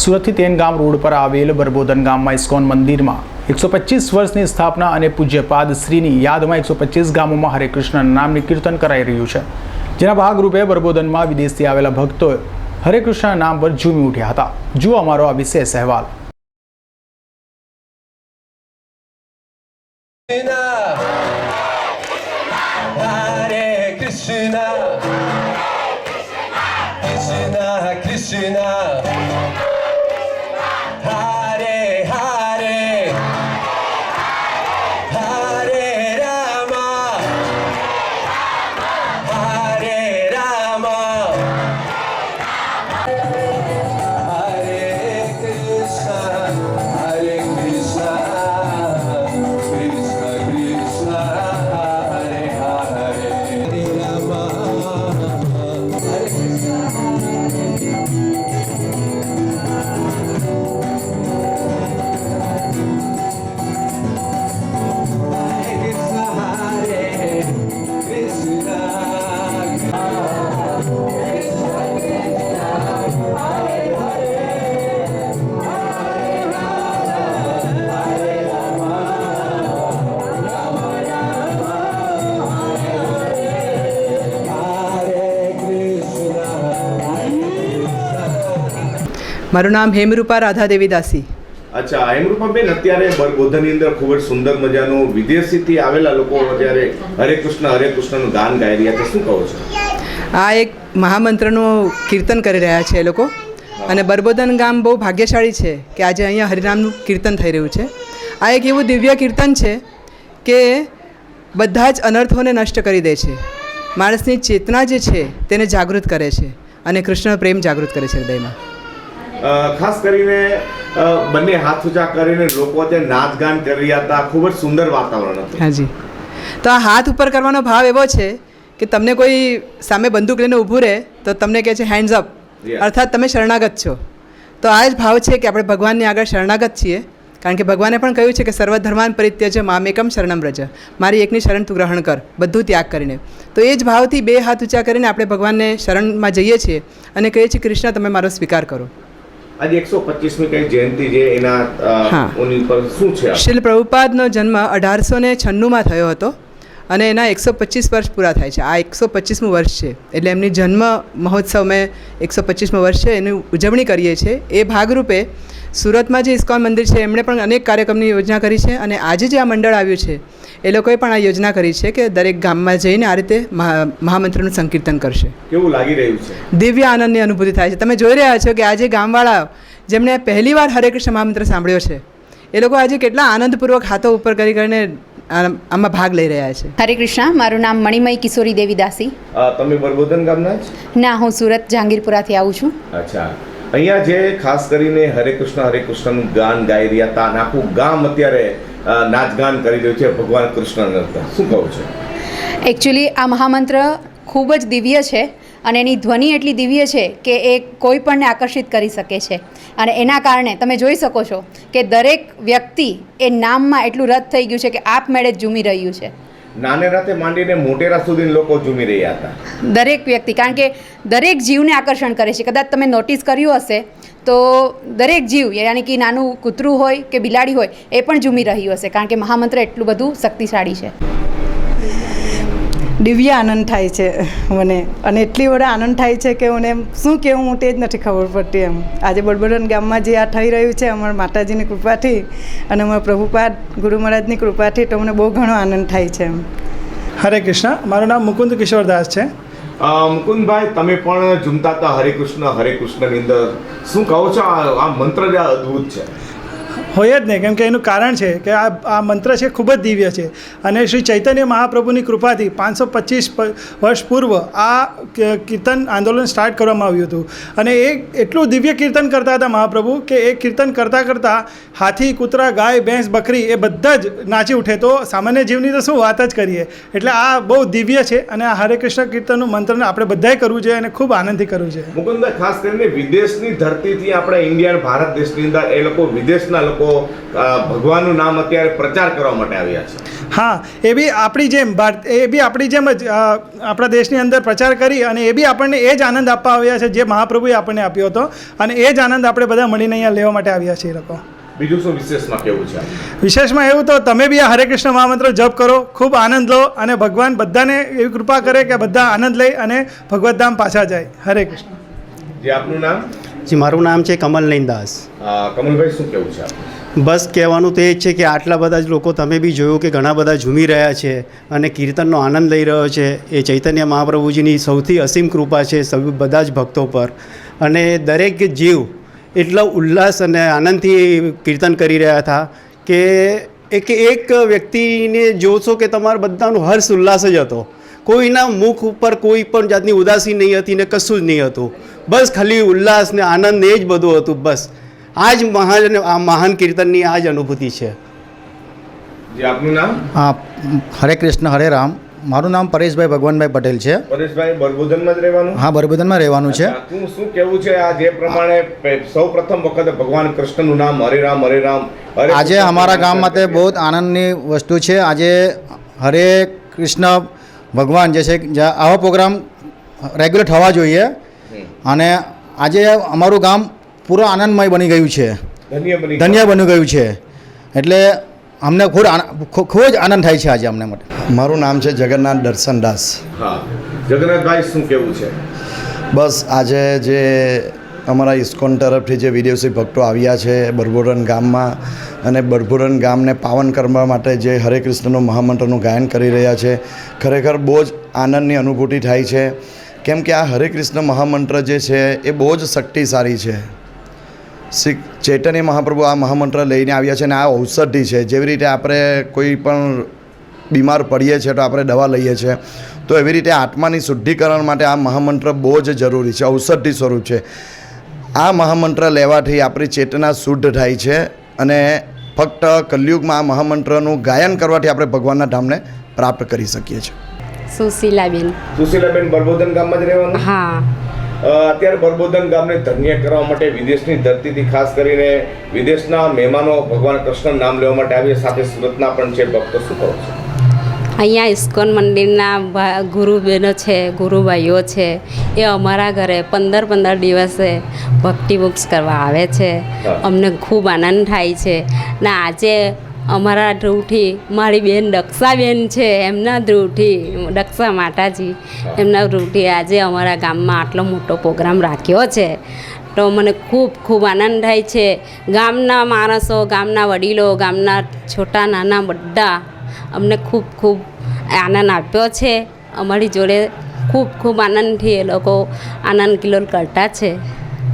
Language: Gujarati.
સુરતથી તેનગામ રોડ પર આવેલ બરબોધન ગામમાં ઇસ્કોન મંદિરમાં એકસો પચીસ વર્ષની સ્થાપના અને પૂજ્યપાદ શ્રીની યાદમાં એકસો પચીસ ગામોમાં હરે કૃષ્ણ નામની કીર્તન કરાઈ રહ્યું છે. જેના ભાગરૂપે બરબોધનમાં વિદેશથી આવેલા ભક્તો હરે કૃષ્ણ નામ પર ઝૂમી ઉઠ્યા હતા. જુઓ અમારો આ વિશેષ અહેવાલ. મારું નામ હેમરૂપા રાધાદેવી દાસી અચ્છા હેમરૂપાબેન અત્યારે બરબોધનની અંદર ખૂબ જ સુંદર મજાનું વિદેશીથી આવેલા લોકો અત્યારે હરે કૃષ્ણ હરે કૃષ્ણનું ગાન ગાઈ રહ્યા છે. શું કહો છો? આ એક મહામંત્રનું કીર્તન કરી રહ્યા છે એ લોકો. અને બરબોદન ગામ બહુ ભાગ્યશાળી છે કે આજે અહીંયા હરિનામનું કીર્તન થઈ રહ્યું છે. આ એક એવું દિવ્ય કીર્તન છે કે બધા જ અનર્થોને નષ્ટ કરી દે છે. માણસની ચેતના જે છે તેને જાગૃત કરે છે અને કૃષ્ણ પ્રેમ જાગૃત કરે છે હૃદયમાં. ખાસ કરીને બંને હાથ ઊંચા કરીને લોકો ત્યાં નાચ ગાન કરી રહ્યા હતા ખૂબ જ સુંદર વાતાવરણ હતું. હાજી તો આ હાથ ઉપર કરવાનો ભાવ એવો છે કે તમને કોઈ સામે બંદૂક લઈને ઊભું રહે તો તમને કહે છે હેન્ડ્સ અપ અર્થાત તમે શરણાગત છો. તો આ જ ભાવ છે કે આપણે ભગવાનની આગળ શરણાગત છીએ. કારણ કે ભગવાને પણ કહ્યું છે કે સર્વધર્માન પરિત્યજ મામેકમ શરણમ રજ મારી એકની શરણ તું ગ્રહણ કર બધું ત્યાગ કરીને. તો એ જ ભાવથી બે હાથ ઊંચા કરીને આપણે ભગવાનને શરણમાં જઈએ છીએ અને કહીએ છીએ કૃષ્ણ તમે મારો સ્વીકાર કરો. આજે એકસો પચીસમી કઈ જયંતિ જે એના હા. ઓની પર શું છે શિલ પ્રભુપાદનો જન્મ અઢારસો ને છન્નુંમાં થયો હતો અને એના એકસો પચીસ વર્ષ પૂરા થાય છે. આ એકસો પચીસમું વર્ષ છે. એટલે એમની જન્મ મહોત્સવ મેં એકસો પચીસમું વર્ષ છે. એની ઉજવણી કરીએ છીએ. એ ભાગરૂપે સુરતમાં જે ઇસ્કોન મંદિર છે એમણે પણ અનેક કાર્યક્રમની યોજના કરી છે અને આજે જે આ મંડળ આવ્યું છે એ લોકોએ પણ આ યોજના કરી છે કે દરેક ગામમાં જઈને આ રીતે મહા મહામંત્રનું સંકીર્તન કરશે. કેવું લાગી રહ્યું છે? દિવ્ય આનંદની અનુભૂતિ થાય છે. તમે જોઈ રહ્યા છો કે આજે ગામવાળા જેમણે પહેલીવાર હરે કૃષ્ણ મહામંત્ર સાંભળ્યો છે એ લોકો આજે કેટલા આનંદપૂર્વક હાથો ઉપર કરી કરીને આમાં ભાગ લઈ રહ્યા છે. હરે કૃષ્ણ મારું નામ મણિમય કિશોરી દેવીદાસી. તમે બરબોધન ગામના જ? ના હું સુરત જહાંગીરપુરાથી આવું છું. અચ્છા. અહીંયા જે ખાસ કરીને હરે કૃષ્ણ હરે કૃષ્ણનું ગાન ગાઈ રહ્યા હતા આખું ગામ અત્યારે નાચગાન કરી રહ્યું છે ભગવાન કૃષ્ણ શું કહું છે? એકચ્યુઅલી આ મહામંત્ર ખૂબ જ દિવ્ય છે. અને એની ધ્વનિ એટલી દિવ્ય છે કે એ કોઈ પણને આકર્ષિત કરી શકે છે. અને એના કારણે તમે જોઈ શકો છો કે દરેક વ્યક્તિ એ નામમાં એટલું રદ થઈ ગયું છે કે આપમેળે જ ઝૂમી રહ્યું છે. નાનેરાથી માંડીને મોટેરા સુધી લોકો ઝૂમી રહ્યા હતા. દરેક વ્યક્તિ કારણ કે દરેક જીવને આકર્ષણ કરે છે. કદાચ તમે નોટિસ કર્યું હશે તો દરેક જીવ યાની કે નાનું કૂતરું હોય કે બિલાડી હોય એ પણ ઝૂમી રહ્યું હશે કારણ કે મહામંત્ર એટલું બધું શક્તિશાળી છે. દિવ્ય આનંદ થાય છે મને. અને એટલી વડે આનંદ થાય છે કે મને એમ શું કહેવું હું તે જ નથી ખબર પડતી એમ. આજે બળબડન ગામમાં જે આ થઈ રહ્યું છે અમારા માતાજીની કૃપાથી અને અમારા પ્રભુપાદ ગુરુ મહારાજની કૃપાથી તો મને બહુ ઘણો આનંદ થાય છે એમ. હરે કૃષ્ણ. મારું નામ મુકુંદ કિશોરદાસ છે. મુકુંદભાઈ તમે પણ ઝૂમતા હતા હરે કૃષ્ણ હરે કૃષ્ણની અંદર. શું કહો છો? આ આ મંત્ર જે અદ્ભુત છે. હોય જ નહીં. કેમ કે એનું કારણ છે કે આ આ મંત્ર છે ખૂબ જ દિવ્ય છે. અને શ્રી ચૈતન્ય મહાપ્રભુની કૃપાથી પાંચસો પચીસ વર્ષ પૂર્વ આ કીર્તન આંદોલન સ્ટાર્ટ કરવામાં આવ્યું હતું. અને એ એટલું દિવ્ય કીર્તન કરતા હતા મહાપ્રભુ કે એ કીર્તન કરતાં કરતાં હાથી, કૂતરા, ગાય, ભેંસ, બકરી એ બધા જ નાચી ઉઠે. તો સામાન્ય જીવની તો શું વાત જ કરીએ? એટલે આ બહુ દિવ્ય છે અને આ હરે કૃષ્ણ કીર્તનનું મંત્રને આપણે બધાએ કરવું જોઈએ અને ખૂબ આનંદથી કરવું જોઈએ. મુકુંદ, ખાસ કરીને વિદેશની ધરતીથી આપણે ઇન્ડિયા ભારત દેશની અંદર એ લોકો વિદેશના લોકો લોકો ભગવાનનું નામ અત્યારે પ્રચાર કરવા માટે આવ્યા છે. હા એ બી આપણી જેમ ભારત એ બી આપણી જેમ જ આપણા દેશની અંદર પ્રચાર કરી અને એ બી આપણને એ જ આનંદ આપવા આવ્યા છે જે મહાપ્રભુએ આપણને આપ્યો હતો અને એ જ આનંદ આપણે બધા મળીને અહીંયા લેવા માટે આવ્યા છીએ લોકો. બીજું શું વિશેષમાં કેવું છે? વિશેષમાં એવું તો તમે બી આ હરે કૃષ્ણ મહામંત્ર જપ કરો ખૂબ આનંદ લો અને ભગવાન બધાને એવી કૃપા કરે કે બધા આનંદ લઈ અને ભગવત ધામ પાછા જાય. હરે કૃષ્ણ. જે આપનું નામ? જી મારું નામ છે કમલ નૈનદાસ. કમલભાઈ શું કેવું છે બસ કહેવાનું તો એ જ છે કે આટલા બધા જ લોકો તમે બી જોયું કે ઘણા બધા ઝૂમી રહ્યા છે અને કીર્તનનો આનંદ લઈ રહ્યો છે. એ ચૈતન્ય મહાપ્રભુજીની સૌથી અસીમ કૃપા છે સૌ બધા જ ભક્તો પર. અને દરેક જીવ એટલો ઉલ્લાસ અને આનંદથી કીર્તન કરી રહ્યા હતા કે એક એક વ્યક્તિને જોશો કે તમારા બધાનો હર્ષ ઉલ્લાસ જ હતો. કોઈના મુખ ઉપર કોઈ પણ જાતની ઉદાસી નહીં હતી ને કશું જ નહીં હતું. બસ ખાલી ઉલ્લાસ ને આનંદ એ જ બધું હતું બસ. આ જ મહાન આ મહાન કીર્તનની આ જ અનુભૂતિ છે. જે આપનું નામ? હા હરે કૃષ્ણ હરે રામ. મારું નામ પરેશભાઈ ભગવાનભાઈ પટેલ છે. પરેશભાઈ બરબોધનમાં જ રહેવાનું? હા બરબુદનમાં રહેવાનું છે. તું શું કેવું છે? આ જે પ્રમાણે સૌ પ્રથમ વખત ભગવાન કૃષ્ણનું નામ હરે રામ હરે રામ આજે અમારા ગામ માટે બહુ જ આનંદની વસ્તુ છે. આજે હરે કૃષ્ણ ભગવાન જે છે આવા પ્રોગ્રામ રેગ્યુલર થવા જોઈએ. અને આજે અમારું ગામ પૂરું આનંદમય બની ગયું છે. ધન્ય બની ગયું. છે. એટલે અમને ખૂબ ખૂબ જ આનંદ થાય છે આજે અમને માટે. મારું નામ છે જગન્નાથ દર્શન દાસ. જગન્નાથભાઈ શું કેવું છે? બસ આજે જે અમારા ઇસ્કોન તરફથી જે વિદેશી ભક્તો આવ્યા છે બરબોરન ગામમાં અને બરબોરન ગામને પાવન કરવા માટે જે હરે કૃષ્ણનું મહામંત્રનું ગાયન કરી રહ્યા છે ખરેખર બહુ જ આનંદની અનુભૂતિ થાય છે. કેમ કે આ હરે કૃષ્ણ મહામંત્ર જે છે એ બહુ જ શક્તિશાળી છે. શ્રી ચૈતન્ય મહાપ્રભુ આ મહામંત્ર લઈને આવ્યા છે અને આ ઔષધિ છે. જેવી રીતે આપણે કોઈ પણ બીમાર પડીએ છીએ તો આપણે દવા લઈએ છીએ. તો એવી રીતે આત્માની શુદ્ધિકરણ માટે આ મહામંત્ર બહુ જ જરૂરી છે. ઔષધિ સ્વરૂપ છે. આ મહામંત્ર લેવાથી આપણી ચેતના શુદ્ધ થાય છે અને ફક્ત કલયુગમાં આ મહામંત્રનું ગાયન કરવાથી આપણે ભગવાનના ધામને પ્રાપ્ત કરી શકીએ છીએ. સુશીલાબેન. સુશીલાબેન બરબોધન ગામમાં જ રહેવાનું? હા. અત્યારે બરબોધન ગામને ધન્ય કરવા માટે વિદેશની ધરતીથી ખાસ કરીને વિદેશના મહેમાનો ભગવાન કૃષ્ણ નામ લેવા માટે આવે સાથે સુરતના પણ છે ભક્તો. શું કહો છો? અહીંયા ઇસ્કોન મંદિરના ગુરુબહેનો છે ગુરુભાઈઓ છે. એ અમારા ઘરે પંદર પંદર દિવસે ભક્તિ બુક્સ કરવા આવે છે. અમને ખૂબ આનંદ થાય છે. ને આજે અમારા ધ્રુવથી મારી બેન દક્ષાબેન છે એમના ધ્રુવથી દક્ષા માતાજી એમના ધ્રુવથી આજે અમારા ગામમાં આટલો મોટો પ્રોગ્રામ રાખ્યો છે. તો મને ખૂબ ખૂબ આનંદ થાય છે. ગામના માણસો ગામના વડીલો ગામના છોટા નાના બધા અમને ખૂબ ખૂબ આનંદ આપ્યો છે. અમારી જોડે ખૂબ ખૂબ આનંદથી એ લોકો આનંદ કિલોલ કરતા છે.